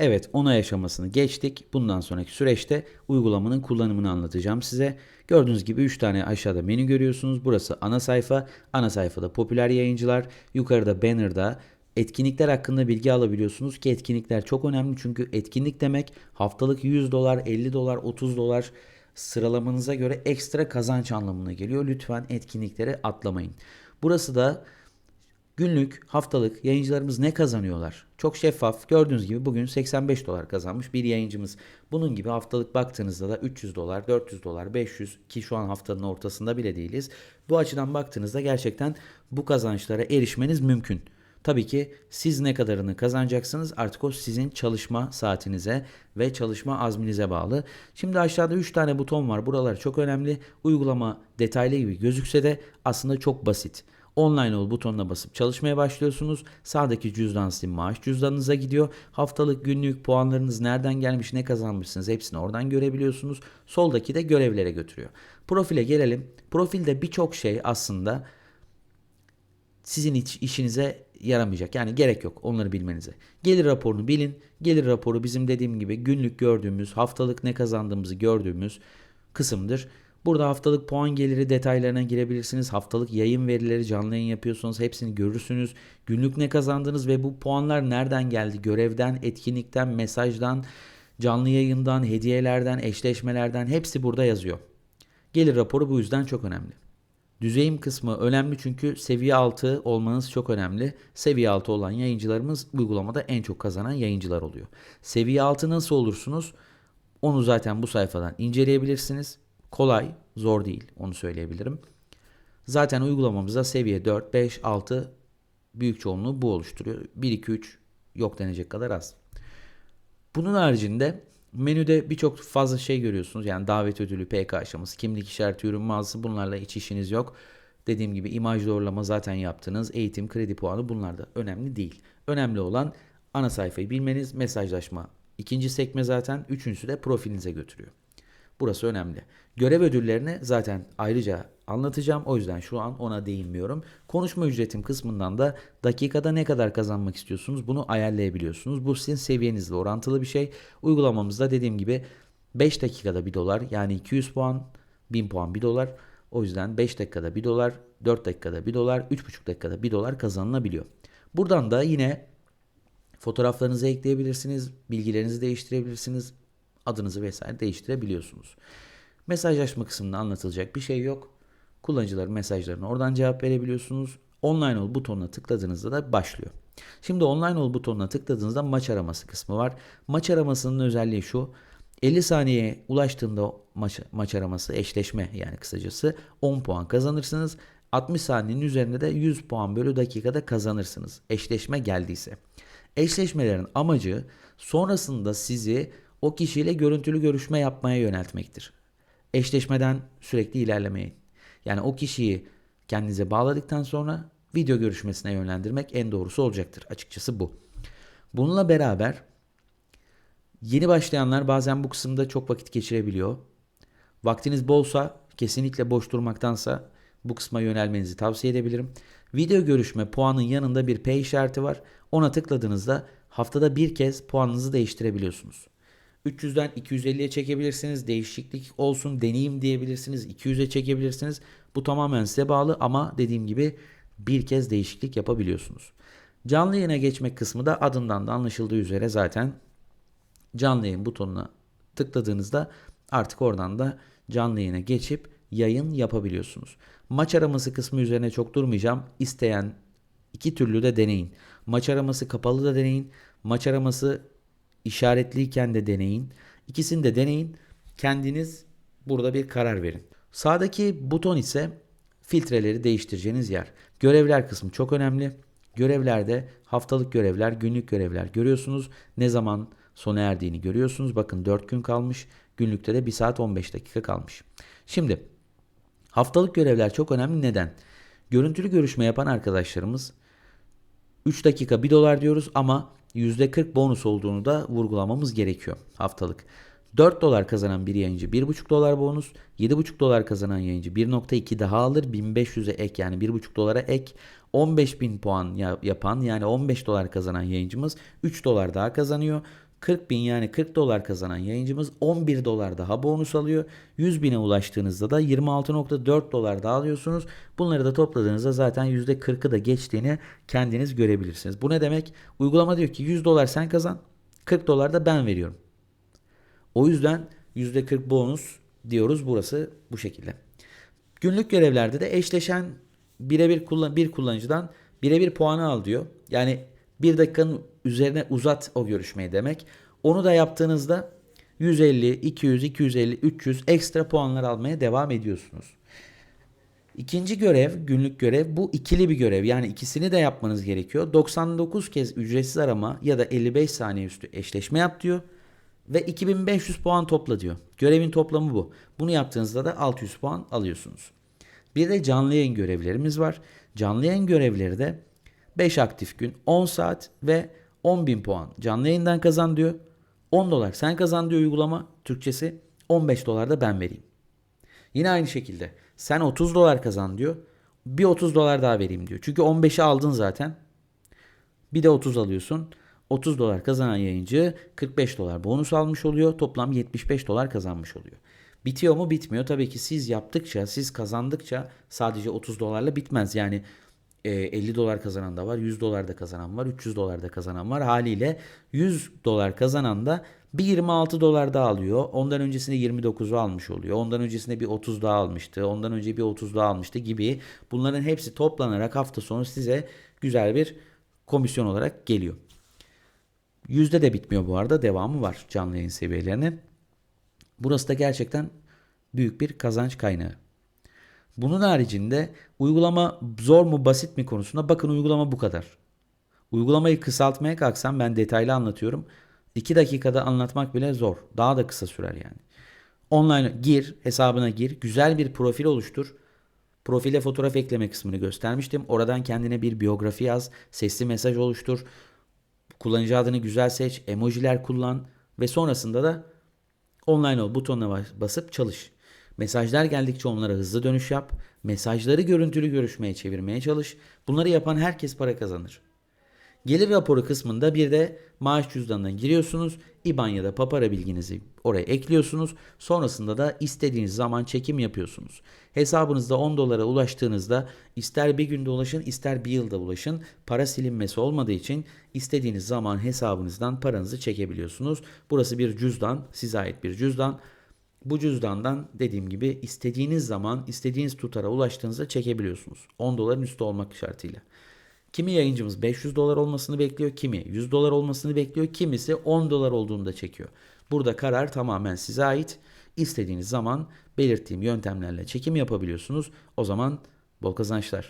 Evet onay aşamasını geçtik. Bundan sonraki süreçte uygulamanın kullanımını anlatacağım size. Gördüğünüz gibi 3 tane aşağıda menü görüyorsunuz. Burası ana sayfa. Ana sayfada popüler yayıncılar. Yukarıda banner'da etkinlikler hakkında bilgi alabiliyorsunuz ki etkinlikler çok önemli. Çünkü etkinlik demek haftalık 100 dolar, 50 dolar, 30 dolar sıralamanıza göre ekstra kazanç anlamına geliyor. Lütfen etkinlikleri atlamayın. Burası da Günlük, haftalık yayıncılarımız ne kazanıyorlar? Çok şeffaf. Gördüğünüz gibi bugün 85 dolar kazanmış bir yayıncımız. Bunun gibi haftalık baktığınızda da 300 dolar, 400 dolar, 500 ki şu an haftanın ortasında bile değiliz. Bu açıdan baktığınızda gerçekten bu kazançlara erişmeniz mümkün. Tabii ki siz ne kadarını kazanacaksınız artık o sizin çalışma saatinize ve çalışma azminize bağlı. Şimdi aşağıda 3 tane buton var. Buralar çok önemli. Uygulama detaylı gibi gözükse de aslında çok basit. Online ol butonuna basıp çalışmaya başlıyorsunuz. Sağdaki cüzdan sizin maaş cüzdanınıza gidiyor. Haftalık, günlük puanlarınız nereden gelmiş, ne kazanmışsınız hepsini oradan görebiliyorsunuz. Soldaki de görevlere götürüyor. Profile gelelim. Profilde birçok şey aslında sizin işinize yaramayacak. Yani gerek yok onları bilmenize. Gelir raporunu bilin. Gelir raporu bizim dediğim gibi günlük gördüğümüz, haftalık ne kazandığımızı gördüğümüz kısımdır. Burada haftalık puan geliri detaylarına girebilirsiniz. Haftalık yayın verileri canlı yayın yapıyorsanız hepsini görürsünüz. Günlük ne kazandınız ve bu puanlar nereden geldi? Görevden, etkinlikten, mesajdan, canlı yayından, hediyelerden, eşleşmelerden hepsi burada yazıyor. Gelir raporu bu yüzden çok önemli. Düzeyim kısmı önemli çünkü seviye 6 olmanız çok önemli. Seviye 6 olan yayıncılarımız uygulamada en çok kazanan yayıncılar oluyor. Seviye 6 nasıl olursunuz? Onu zaten bu sayfadan inceleyebilirsiniz. Kolay, zor değil onu söyleyebilirim. Zaten uygulamamızda seviye 4, 5, 6 büyük çoğunluğu bu oluşturuyor. 1, 2, 3 yok denecek kadar az. Bunun haricinde menüde birçok fazla şey görüyorsunuz. Yani davet ödülü, PK aşaması, kimlik işareti, ürün mağazası bunlarla hiç işiniz yok. Dediğim gibi imaj doğrulama zaten yaptınız. Eğitim, kredi puanı bunlar da önemli değil. Önemli olan ana sayfayı bilmeniz, mesajlaşma. İkinci sekme zaten, üçüncüsü de profilinize götürüyor. Burası önemli. Görev ödüllerini zaten ayrıca anlatacağım. O yüzden şu an ona değinmiyorum. Konuşma ücretim kısmından da dakikada ne kadar kazanmak istiyorsunuz bunu ayarlayabiliyorsunuz. Bu sizin seviyenizle orantılı bir şey. Uygulamamızda dediğim gibi 5 dakikada 1 dolar yani 200 puan 1000 puan 1 dolar. O yüzden 5 dakikada 1 dolar, 4 dakikada 1 dolar, 3,5 dakikada 1 dolar kazanılabiliyor. Buradan da yine fotoğraflarınızı ekleyebilirsiniz, bilgilerinizi değiştirebilirsiniz, adınızı vesaire değiştirebiliyorsunuz. Mesajlaşma kısmında anlatılacak bir şey yok. Kullanıcıların mesajlarına oradan cevap verebiliyorsunuz. Online ol butonuna tıkladığınızda da başlıyor. Şimdi online ol butonuna tıkladığınızda maç araması kısmı var. Maç aramasının özelliği şu. 50 saniyeye ulaştığında maç, maç araması eşleşme yani kısacası 10 puan kazanırsınız. 60 saniyenin üzerinde de 100 puan bölü dakikada kazanırsınız. Eşleşme geldiyse. Eşleşmelerin amacı sonrasında sizi o kişiyle görüntülü görüşme yapmaya yöneltmektir. Eşleşmeden sürekli ilerlemeyin. Yani o kişiyi kendinize bağladıktan sonra video görüşmesine yönlendirmek en doğrusu olacaktır. Açıkçası bu. Bununla beraber yeni başlayanlar bazen bu kısımda çok vakit geçirebiliyor. Vaktiniz bolsa kesinlikle boş durmaktansa bu kısma yönelmenizi tavsiye edebilirim. Video görüşme puanın yanında bir P işareti var. Ona tıkladığınızda haftada bir kez puanınızı değiştirebiliyorsunuz. 300'den 250'ye çekebilirsiniz. Değişiklik olsun deneyim diyebilirsiniz. 200'e çekebilirsiniz. Bu tamamen size bağlı ama dediğim gibi bir kez değişiklik yapabiliyorsunuz. Canlı yayına geçmek kısmı da adından da anlaşıldığı üzere zaten canlı yayın butonuna tıkladığınızda artık oradan da canlı yayına geçip yayın yapabiliyorsunuz. Maç araması kısmı üzerine çok durmayacağım. İsteyen iki türlü de deneyin. Maç araması kapalı da deneyin. Maç araması işaretliyken de deneyin. İkisini de deneyin. Kendiniz burada bir karar verin. Sağdaki buton ise filtreleri değiştireceğiniz yer. Görevler kısmı çok önemli. Görevlerde haftalık görevler, günlük görevler görüyorsunuz. Ne zaman sona erdiğini görüyorsunuz. Bakın 4 gün kalmış. Günlükte de 1 saat 15 dakika kalmış. Şimdi haftalık görevler çok önemli. Neden? Görüntülü görüşme yapan arkadaşlarımız 3 dakika 1 dolar diyoruz ama %40 bonus olduğunu da vurgulamamız gerekiyor haftalık. 4 dolar kazanan bir yayıncı 1,5 dolar bonus, 7,5 dolar kazanan yayıncı 1,2 daha alır, 1500'e ek yani 1,5 dolara ek, 15.000 puan yapan yani 15 dolar kazanan yayıncımız 3 dolar daha kazanıyor. 40 bin yani 40 dolar kazanan yayıncımız 11 dolar daha bonus alıyor. 100 bine ulaştığınızda da 26.4 dolar daha alıyorsunuz. Bunları da topladığınızda zaten %40'ı da geçtiğini kendiniz görebilirsiniz. Bu ne demek? Uygulama diyor ki 100 dolar sen kazan 40 dolar da ben veriyorum. O yüzden %40 bonus diyoruz burası bu şekilde. Günlük görevlerde de eşleşen birebir kullan bir kullanıcıdan birebir puanı al diyor. Yani bir dakikanın üzerine uzat o görüşmeyi demek. Onu da yaptığınızda 150, 200, 250, 300 ekstra puanlar almaya devam ediyorsunuz. İkinci görev, günlük görev bu ikili bir görev. Yani ikisini de yapmanız gerekiyor. 99 kez ücretsiz arama ya da 55 saniye üstü eşleşme yap diyor. Ve 2500 puan topla diyor. Görevin toplamı bu. Bunu yaptığınızda da 600 puan alıyorsunuz. Bir de canlı yayın görevlerimiz var. Canlı yayın görevleri de 5 aktif gün, 10 saat ve 10.000 puan. Canlı yayından kazan diyor. 10 dolar sen kazan diyor uygulama. Türkçesi 15 dolar da ben vereyim. Yine aynı şekilde sen 30 dolar kazan diyor. Bir 30 dolar daha vereyim diyor. Çünkü 15'i aldın zaten. Bir de 30 alıyorsun. 30 dolar kazanan yayıncı 45 dolar bonus almış oluyor. Toplam 75 dolar kazanmış oluyor. Bitiyor mu? Bitmiyor. Tabii ki siz yaptıkça, siz kazandıkça sadece 30 dolarla bitmez. Yani e, 50 dolar kazanan da var, 100 dolar da kazanan var, 300 dolar da kazanan var. Haliyle 100 dolar kazanan da bir 26 dolar daha alıyor. Ondan öncesinde 29'u almış oluyor. Ondan öncesinde bir 30 daha almıştı. Ondan önce bir 30 daha almıştı gibi. Bunların hepsi toplanarak hafta sonu size güzel bir komisyon olarak geliyor. Yüzde de bitmiyor bu arada. Devamı var canlı yayın seviyelerinin. Burası da gerçekten büyük bir kazanç kaynağı. Bunun haricinde uygulama zor mu basit mi konusunda bakın uygulama bu kadar. Uygulamayı kısaltmaya kalksam ben detaylı anlatıyorum. 2 dakikada anlatmak bile zor. Daha da kısa sürer yani. Online gir, hesabına gir, güzel bir profil oluştur. Profile fotoğraf ekleme kısmını göstermiştim. Oradan kendine bir biyografi yaz, sesli mesaj oluştur. Kullanıcı adını güzel seç, emojiler kullan ve sonrasında da online ol butonuna basıp çalış. Mesajlar geldikçe onlara hızlı dönüş yap. Mesajları görüntülü görüşmeye çevirmeye çalış. Bunları yapan herkes para kazanır. Gelir raporu kısmında bir de maaş cüzdanına giriyorsunuz. IBAN ya da papara bilginizi oraya ekliyorsunuz. Sonrasında da istediğiniz zaman çekim yapıyorsunuz. Hesabınızda 10 dolara ulaştığınızda ister bir günde ulaşın ister bir yılda ulaşın. Para silinmesi olmadığı için istediğiniz zaman hesabınızdan paranızı çekebiliyorsunuz. Burası bir cüzdan, size ait bir cüzdan. Bu cüzdandan dediğim gibi istediğiniz zaman istediğiniz tutara ulaştığınızda çekebiliyorsunuz. 10 doların üstü olmak şartıyla. Kimi yayıncımız 500 dolar olmasını bekliyor, kimi 100 dolar olmasını bekliyor, kimisi 10 dolar olduğunda çekiyor. Burada karar tamamen size ait. İstediğiniz zaman belirttiğim yöntemlerle çekim yapabiliyorsunuz. O zaman bol kazançlar.